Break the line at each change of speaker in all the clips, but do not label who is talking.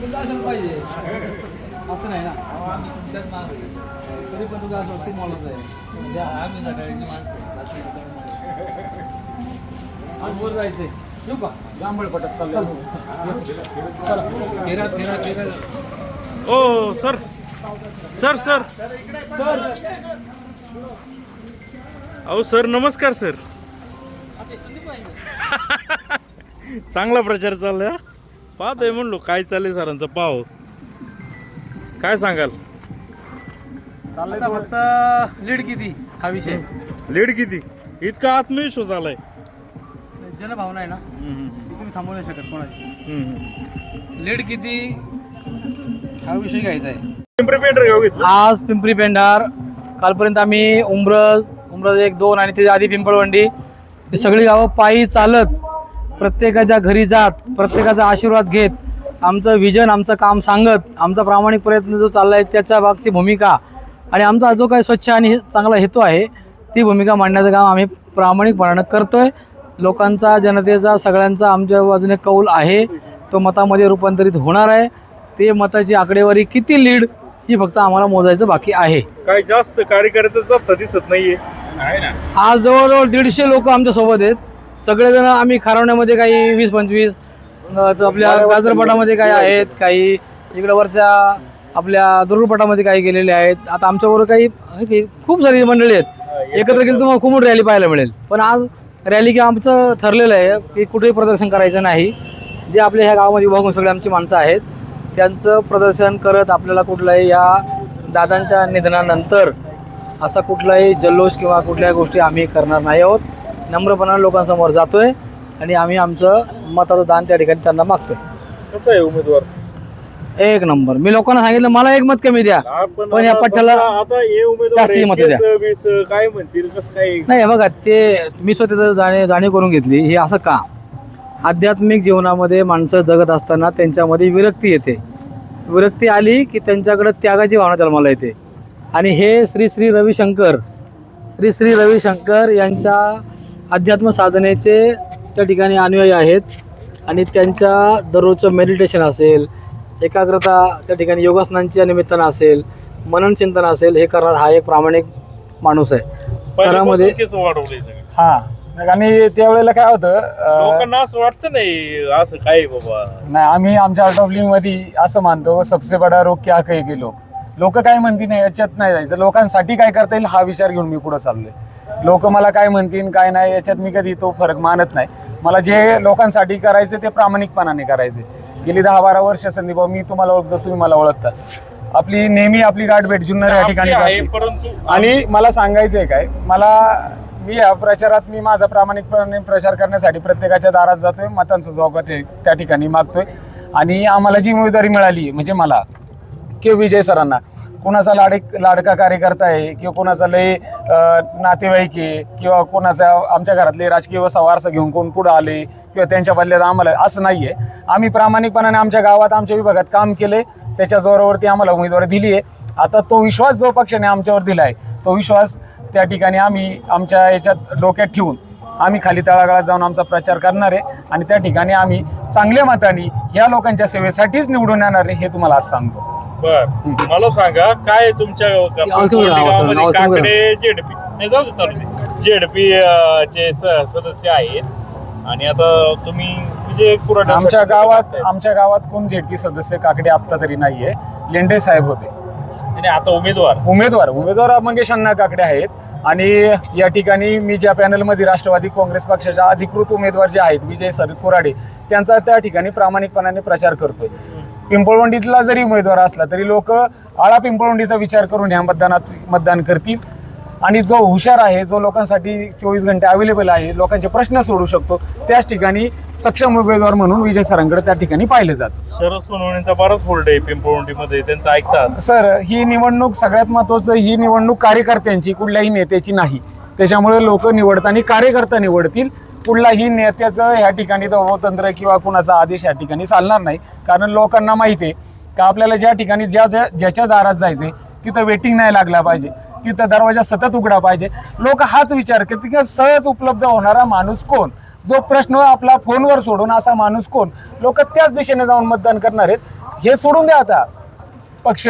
तुला असं पाहिजे असं नाही ना तरी पण तुला असं वाटतं मॉलच आहे आम्ही सकाळची माणसं आज वर जायचंय येऊ का
जांभळ पटक
चला
ओ सर सर. सर
सर
अहो सर नमस्कार सर. चांगला प्रचार चाललाय हा. पाहतोय म्हणलो काय चाललंय सरांचं पाव काय सांगाल?
आता फक्त लीड किती हा विषय?
लीड किती? इतका आत्मविश्वास आलाय.
जनभावना आहे ना? ती तुम्ही थांबवू नाही शकत कोणाची. लीड किती हा विषय घ्यायचा आहे.
पिंपरी पेंटर घेऊ घेतलं.
आज पिंपरी पेंढार कालपर्यंत आम्ही उमरज उमरज एक दोन आणि त्याच्या आधी पिंपळवंडी ही सगळी गावं पायी चालत प्रत्येकाच्या घरी जात प्रत्येकाचा आशीर्वाद घेत आमचं विजन आमचं काम सांगत आमचा प्रामाणिक प्रयत्न जो चालला आहे त्याच्या मागची भूमिका. आणि आमचा जो काही स्वच्छ आणि चांगला हेतू आहे ती भूमिका मांडण्याचं काम आम्ही प्रामाणिकपणानं करतोय. लोकांचा जनतेचा सगळ्यांचा आमच्या बाजूने कौल आहे. तो मतामध्ये रूपांतरित होणार आहे. ते मताची आकडेवारी किती लीड ही फक्त आम्हाला मोजायचं बाकी आहे.
काय जास्त कार्यकर्ते जास्त दिसत नाहीये. आहे ना?
आज जवळजवळ दीडशे लोक आमच्यासोबत आहेत. सगळेजण आम्ही खारवण्यामध्ये काही वीस पंचवीस आपल्या गाजरपटामध्ये काही आहेत काही इकडं वरच्या आपल्या दुर्गपटामध्ये काही गेलेले आहेत. आता आमच्याबरोबर काही खूप सारी मंडळी आहेत. एकत्र गेली तुम्हाला खूप मोठी रॅली पाहायला मिळेल. पण आज रॅली की आमचं ठरलेलं आहे की कुठेही प्रदर्शन करायचं नाही. जे आपल्या ह्या गावामध्ये विभागून सगळे आमची माणसं आहेत त्यांचं प्रदर्शन करत आपल्याला कुठलाही या दादांच्या निधनानंतर असा कुठलाही जल्लोष किंवा कुठल्याही गोष्टी आम्ही करणार नाही आहोत. नम्रपणाने लोकांसमोर जातोय आणि आम्ही आमचं मताचं दान त्या ठिकाणी त्यांना मागतोय.
कसं आहे उमेदवार?
एक नंबर. मी लोकांना सांगितलं मला एक मत कमी द्या.
आपण
पण या
आता
पठ्ठ्याला
समजा आता हे उमेदवार
जास्ती मतं द्या.
काय म्हणतील कसं काय?
नाही बघा ते मी स्वतःचं जाणे जाणीव करून घेतली हे असं का? आध्यात्मिक जीवनामध्ये माणसं जगत असताना त्यांच्यामध्ये विरक्ती येते. विरक्ती आली की त्यांच्याकडे त्यागाची भावना जन्माला येते. आणि हे श्री श्री रविशंकर श्री श्री रविशंकर यांच्या अध्यात्म साधनेचे त्या ठिकाणी अनुयायी आहेत. आणि त्यांच्या दररोजचं मेडिटेशन असेल एकाग्रता त्या ठिकाणी योगासनांच्या निमित्तानं असेल मनन चिंतन असेल हे करणारा हा एक प्रामाणिक माणूस आहे. घरामध्ये
केस वाढवले सगळे.
हा. आणि त्यावेळेला काय होतं
लोकांना असं वाटतं नाही असं काय बाबा.
नाही आम्ही आमच्या आर्ट ऑफ लिव्हिंगमध्ये असं मानतो सबसे बडा रोग क्या कहे लोक? लोक काय म्हणतील नाही याच्यात नाही जायचं. लोकांसाठी काय करता येईल हा विचार घेऊन मी पुढे चाललोय. लोक मला काय म्हणतील काय नाही याच्यात मी कधी तो फरक मानत नाही. मला जे लोकांसाठी करायचे ते प्रामाणिकपणाने करायचे गेली दहा बारा वर्ष संदीप भाऊ मी तुम्हाला ओळखतो तुम्ही मला ओळखता. आपली नेहमी आपली गाठ भेट जुन्नर या ठिकाणी असते. आणि मला सांगायचंय काय मला मी या प्रचारात मी माझा प्रामाणिकपणे प्रचार करण्यासाठी प्रत्येकाच्या दारात जातोय मतांचा जोगा ते त्या ठिकाणी मागतोय. आणि आम्हाला जी उमेदवारी मिळाली म्हणजे मला किंवा विजय सरांना कोणाचा लाडक लाडका कार्यकर्ता आहे किंवा कोणाचा लय नातेवाईक आहे किंवा कोणाचा आमच्या घरातले राजकीय वसा वारसा घेऊन कोण पुढं आले किंवा त्यांच्या बदल्यात आम्हाला असं नाही आहे आम्ही प्रामाणिकपणाने आमच्या गावात आमच्या विभागात काम केले. त्याच्या जोरावरती आम्हाला उमेदवारी दिली आहे आता तो विश्वास जो पक्षाने आमच्यावर दिला आहे तो विश्वास त्या ठिकाणी आम्ही आमच्या याच्यात डोक्यात ठेवून आम्ही खाली तळागाळात जाऊन आमचा प्रचार करणार आहे आणि त्या ठिकाणी आम्ही चांगल्या मताने ह्या लोकांच्या सेवेसाठीच निवडून येणार आहे हे तुम्हाला आज सांगतो.
बर. मला सांगा काय आहे तुमच्या गावामध्ये? काकडे जेडपी. नाही जाऊ दे चालू दे. जेडपी चे स- सदस्य आहेत. आणि आता तुम्ही विजय कुराडे
आमच्या गावात आमच्या गावात कोण जेडपी सदस्य काकडे आत्ता तरी नाहीये. लेंडे साहेब होते.
आणि आता उमेदवार.
उमेदवार. उमेदवार मंगेश अण्णा काकडे आहेत. आणि या ठिकाणी मी ज्या पॅनलमध्ये राष्ट्रवादी काँग्रेस पक्षाच्या अधिकृत उमेदवार जे आहेत विजय सर कोराडे त्यांचा त्या ठिकाणी प्रामाणिकपणाने प्रचार करतोय. पिंपळवंडीतला जरी उमेदवार असला तरी लोक आळा पिंपळवंडीचा विचार करून ह्या मतदानात मतदान करतील. आणि जो हुशार आहे जो लोकांसाठी चोवीस घंटे अवेलेबल आहे लोकांचे प्रश्न सोडू शकतो त्याच ठिकाणी सक्षम उमेदवार म्हणून विजय सरांकडे त्या ठिकाणी पाहिलं जातं.
शरद सोनवणेंचा बराच फोल्ड आहे पिंपळवंडी मध्ये त्यांचं ऐकतात.
सर ही निवडणूक सगळ्यात महत्वाचं ही निवडणूक कार्यकर्त्यांची कुठल्याही नेत्याची नाही. त्याच्यामुळे लोक निवडताना कार्यकर्ता निवडतील. कुठलाही नेत्याचं ह्या ठिकाणी तंत्र किंवा कुणाचा आदेश या ठिकाणी चालणार नाही. कारण लोकांना माहिती आहे का आपल्याला ज्या ठिकाणी ज्या ज्या ज्याच्या दारात जायचंय तिथं वेटिंग नाही लागला पाहिजे. तिथं दरवाजा सतत उघडा पाहिजे. लोक हाच विचार करते की सहज उपलब्ध होणारा माणूस कोण? जो प्रश्न आपला फोनवर सोडून असा माणूस कोण? लोक त्याच दिशेने जाऊन मतदान करणार आहेत. हे सोडून द्या आता. पक्ष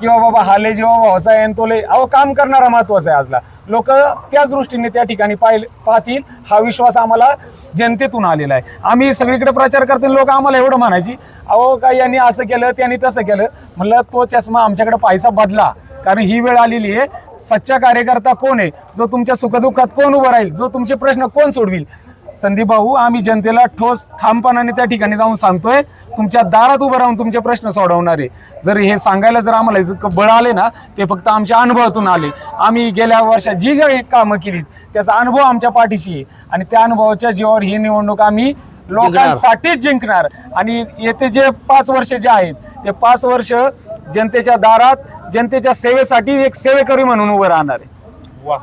किंवा बाबा हाले जेव्हा भावसा आहे तोले अहो काम करणारा महत्त्वाचा आहे आजला. लोक त्याच दृष्टीने त्या ठिकाणी पाहिल पाहतील हा विश्वास आम्हाला जनतेतून आलेला आहे. आम्ही सगळीकडे प्रचार करतील लोक आम्हाला एवढं म्हणायची अहो काय यांनी असं केलं त्यांनी तसं केलं. म्हणलं तो चष्मा आमच्याकडे पाहिसा बदला कारण ही वेळ आलेली आहे. सच्चा कार्यकर्ता कोण आहे? जो तुमच्या सुखदुःखात कोण उभं राहील? जो तुमचे प्रश्न कोण सोडविल? संदीप भाऊ आम्ही जनतेला ठोस ठामपणाने त्या ठिकाणी जाऊन सांगतोय. तुमच्या दारात उभं राहून तुमचे प्रश्न सोडवणार. आहे जर हे सांगायला जर आम्हाला बळ आले ना ते फक्त आमच्या अनुभवातून आले. आम्ही गेल्या वर्षात जी काही कामं केलीत त्याचा अनुभव आमच्या पाठीशी आहे. आणि त्या अनुभवाच्या जीवावर ही निवडणूक आम्ही लोकांसाठीच जिंकणार. आणि येते जे पाच वर्ष जे आहेत ते पाच वर्ष जनतेच्या दारात जनतेच्या सेवेसाठी एक सेवेकरी म्हणून उभं राहणार आहे.
वा.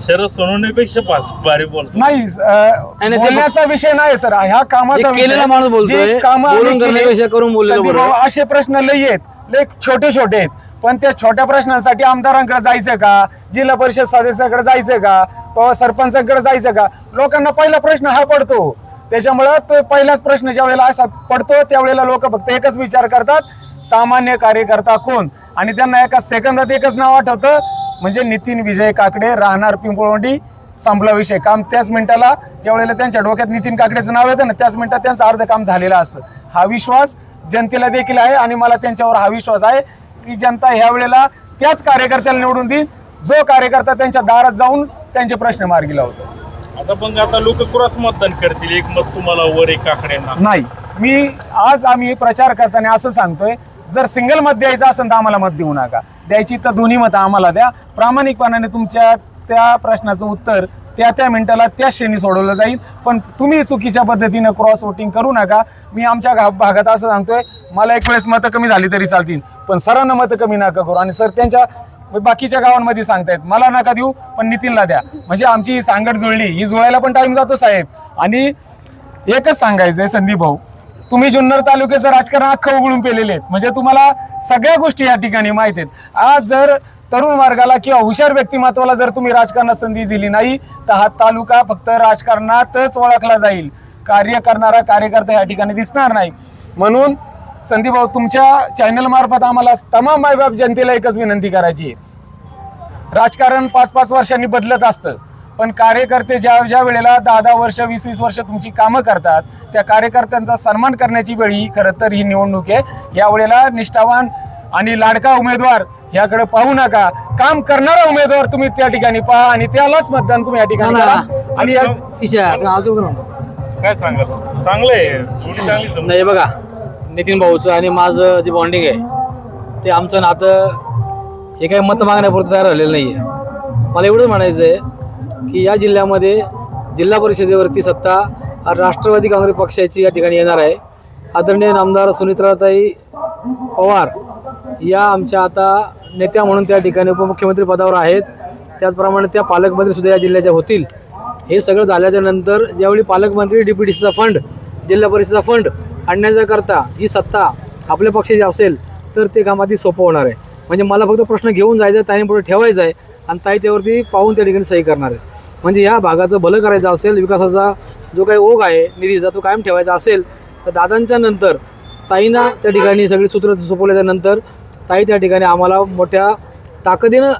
शरद सोनवणेपेक्षा पाच बारी बोलतो
नाही अं,
नाही, ते
बोलण्याचा विषय नाही सर. ह्या कामाचा
एक केलेला माणूस बोलतोय.
जे कामं आम्ही
बोलून
केली,
करण्यापेक्षा करून बोललेलं
संदीप
बरं.
भाऊ, असे प्रश्न लई आहेत. लई छोटे छोटे आहेत. पण त्या छोट्या प्रश्नांसाठी आमदारांकडे जायचं का? जिल्हा परिषद सदस्याकडे जायचं का? किंवा सरपंचाकडे जायचं का? लोकांना पहिला प्रश्न हा पडतो. त्याच्यामुळं तो पहिलाच प्रश्न ज्या वेळेला असा पडतो त्यावेळेला लोक फक्त एकच विचार करतात. सामान्य कार्यकर्ता कोण? आणि त्यांना एका सेकंदात एकच नाव आठवतं. म्हणजे नितीन विजय काकडे राहणार पिंपळवंडी संपला विषय. काम त्याच मिनिटाला ज्या वेळेला त्यांच्या डोक्यात नितीन काकडेचं नाव येतं ना त्याच मिनिटात त्यांचं अर्ध काम झालेलं असतं. हा विश्वास जनतेला देखील आहे आणि मला त्यांच्यावर हा विश्वास आहे की जनता ह्या वेळेला त्याच कार्यकर्त्याला निवडून देईल. जो कार्यकर्ता त्यांच्या दारात जाऊन त्यांचे प्रश्न मार्गी लावतो.
आता पण आता लोक क्रॉस मतदान करतील एक मत तुम्हाला वर एक काकड्यांना.
नाही. मी आज आम्ही प्रचार करताना असं सांगतोय जर सिंगल मत द्यायचं असेल तर आम्हाला मत देऊ नका. द्यायची तर दोन्ही मतं आम्हाला द्या. प्रामाणिकपणाने तुमच्या त्या प्रश्नाचं उत्तर त्या त्या मिनिटाला त्या श्रेणी सोडवलं जाईल. पण तुम्ही चुकीच्या पद्धतीनं क्रॉस वोटिंग करू नका. मी आमच्या गा- भागात असं सांगतोय मला एक वेळेस मतं कमी झाली तरी चालतील पण सरांना मतं कमी नका करू. आणि सर त्यांच्या बाकीच्या गावांमध्ये सांगतायत मला नका देऊ पण नितीनला द्या. म्हणजे आमची ही सांगड जुळली ही जुळायला पण टाईम जातो साहेब. आणि एकच सांगायचंय संदीप भाऊ तुम्ही जुन्नर तालुक्याचं राजकारण अख्खं उघडून पेलेले आहेत. म्हणजे तुम्हाला सगळ्या गोष्टी या ठिकाणी माहीत आहेत. आज जर तरुण वर्गाला किंवा हुशार व्यक्तिमत्वाला जर तुम्ही राजकारणात संधी दिली नाही तर हा तालुका फक्त राजकारणातच ओळखला जाईल. कार्य करणारा कार्यकर्ता या ठिकाणी दिसणार नाही. म्हणून संदीप भाऊ तुमच्या चॅनल मार्फत आम्हाला तमाम मायबाप जनतेला एकच विनंती करायची आहे. राजकारण पाच पाच वर्षांनी बदलत असतं. पण कार्यकर्ते ज्या ज्या वेळेला दहा दहा वर्ष वीस वीस वर्ष तुमची कामं करतात त्या कार्यकर्त्यांचा सन्मान करण्याची वेळ ही खरं तर ही निवडणूक आहे या वेळेला निष्ठावान आणि लाडका उमेदवार याकडे पाहू नका काम करणारा उमेदवार तुम्ही त्या ठिकाणी पहा आणि त्यालाच मतदान तुम्ही या ठिकाणी. करा आणि.
काय सांगाल चांगलं आहे.
नाही बघा नितीन भाऊचं आणि माझं जे बॉन्डिंग आहे ते आमचं नातं हे काही मत मागण्यापुरतं तयार झालेलं नाही आहे मला एवढंच म्हणायचं आहे की या जिल्ह्यामध्ये जिल्हा परिषदेवरती सत्ता राष्ट्रवादी काँग्रेस पक्षाची या ठिकाणी येणार आहे. आदरणीय नामदार सुनित्राताई पवार या आमच्या आता नेत्या म्हणून त्या ठिकाणी उपमुख्यमंत्री पदावर आहेत. त्याचप्रमाणे त्या पालकमंत्रीसुद्धा या जिल्ह्याच्या होतील. हे सगळं झाल्याच्यानंतर ज्यावेळी पालकमंत्री डी डीपीडीसीचा फंड जिल्हा परिषदेचा फंड आणण्याचा करता ही सत्ता आपल्या पक्षाची असेल तर ते काम अति सोपं होणार आहे. म्हणजे मला फक्त प्रश्न घेऊन जायचा आहे ताई पुढे ठेवायचा आहे. आणि ताई त्यावरती पाहून त्या ठिकाणी सही करणार आहे. म्हणजे या भागाचं भलं करायचं असेल विकासाचा जो काही ओघ आहे निधीचा तो कायम ठेवायचा असेल तर दादांच्या नंतर ताईंना त्या ठिकाणी सगळी सूत्र सोपवल्याच्या नंतर ताई त्या ठिकाणी आम्हाला मोठ्या ताकदीनं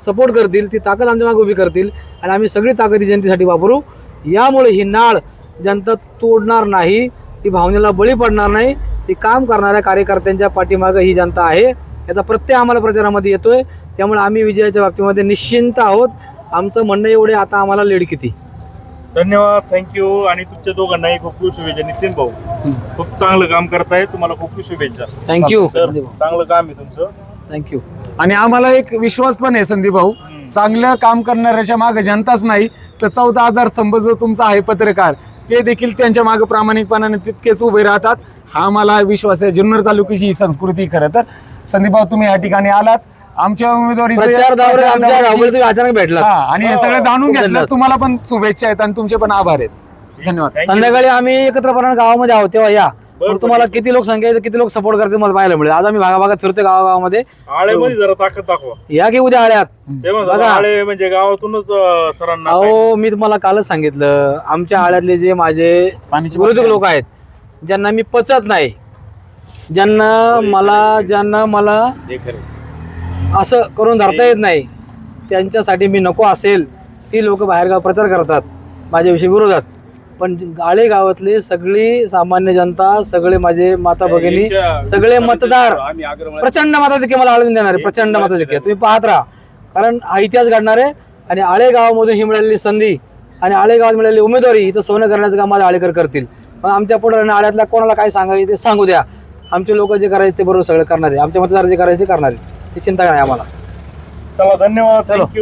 सपोर्ट करतील ती ताकद आमच्या मागे उभी करतील आणि आम्ही सगळी ताकद ही जनतेसाठी वापरू. यामुळे ही नाळ जनता तोडणार नाही ती भावनेला बळी पडणार नाही ती काम करणाऱ्या कार्यकर्त्यांच्या पाठीमागं ही जनता आहे. याचा प्रत्यय आम्हाला प्रचारामध्ये येतोय. त्यामुळे आम्ही विजयाच्या बाबतीमध्ये निश्चिंत आहोत. आमचं म्हणणं एवढे आता आम्हाला लीड किती?
धन्यवाद थँक्यू आणि तुमच्या दोघांनाही खूप खूप शुभेच्छा. नितीन भाऊ खूप चांगलं काम करताय. तुम्हाला खूप खूप शुभेच्छा.
थँक्यू
चांगलं काम आहे तुमचं.
थँक्यू
आणि आम्हाला एक विश्वास पण आहे संदीप भाऊ. चांगलं काम करणाऱ्याच्या मागे जनताच नाही तर चौदा हजार स्तंभ जो तुमचा आहे पत्रकार ते देखील त्यांच्या मागे प्रामाणिकपणाने तितकेच उभे राहतात. हा मला विश्वास आहे जुन्नर तालुक्याची ही संस्कृती खरं तर. संदीप भाऊ तुम्ही या ठिकाणी आलात. आमच्या उमेदवारी
प्रचार दौऱ्यात आमच्या अचानक भेटला.
आणि हे सगळं जाणून घेतलं.
धन्यवाद.
तुम्हाला पण शुभेच्छा आहेत आणि तुमचे पण आभार आहेत. धन्यवाद.
संध्याकाळी आम्ही एकत्रपणे गावामध्ये आहोत तेव्हा या. मग तुम्हाला किती लोकसंख्या आहे किती लोक सपोर्ट करते मला पाहायला मिळेल. आज आम्ही भागाभागात फिरतोय गावागावामध्ये.
आळेमध्ये जरा ताकद दाखवा.
या की उद्या आळ्यात?
ते म्हणतात
बघा.
आळे म्हणजे गावातूनच अं, सरांना
अहो मी तुम्हाला कालच सांगितलं. आमच्या आळ्यातले जे माझे
पाण्याची
विरोधक लोक आहेत ज्यांना मी पचत नाही. ज्यांना मला ज्यांना मला. असं करून धरता येत नाही त्यांच्यासाठी मी नको असेल ती लोक बाहेरगाव प्रचार करतात माझ्याविषयी विरोधात. पण गाळे गावातले सगळी सामान्य जनता सगळे माझे माता भगिनी सगळे मतदार प्रचंड मताधिक्य मला आळून देणार प्रचंड मताधिक्य. तुम्ही पाहत राहा. कारण हा इतिहास घडणार आहे आणि आळे गावामधून ही मिळालेली संधी आणि आळे गावात मिळालेली उमेदवारी हिचं सोनं करण्याचं काम माझे आळेकर करतील. मग आमच्या पुढे आळ्यातल्या कोणाला काय सांगायचं ते सांगू द्या. आमचे लोक जे करायचे ते बरोबर सगळं करणार आहे. आमचे मतदार जे करायचे ते करणार आहे. ती चिंता नाही आम्हाला.
चला धन्यवाद.
thank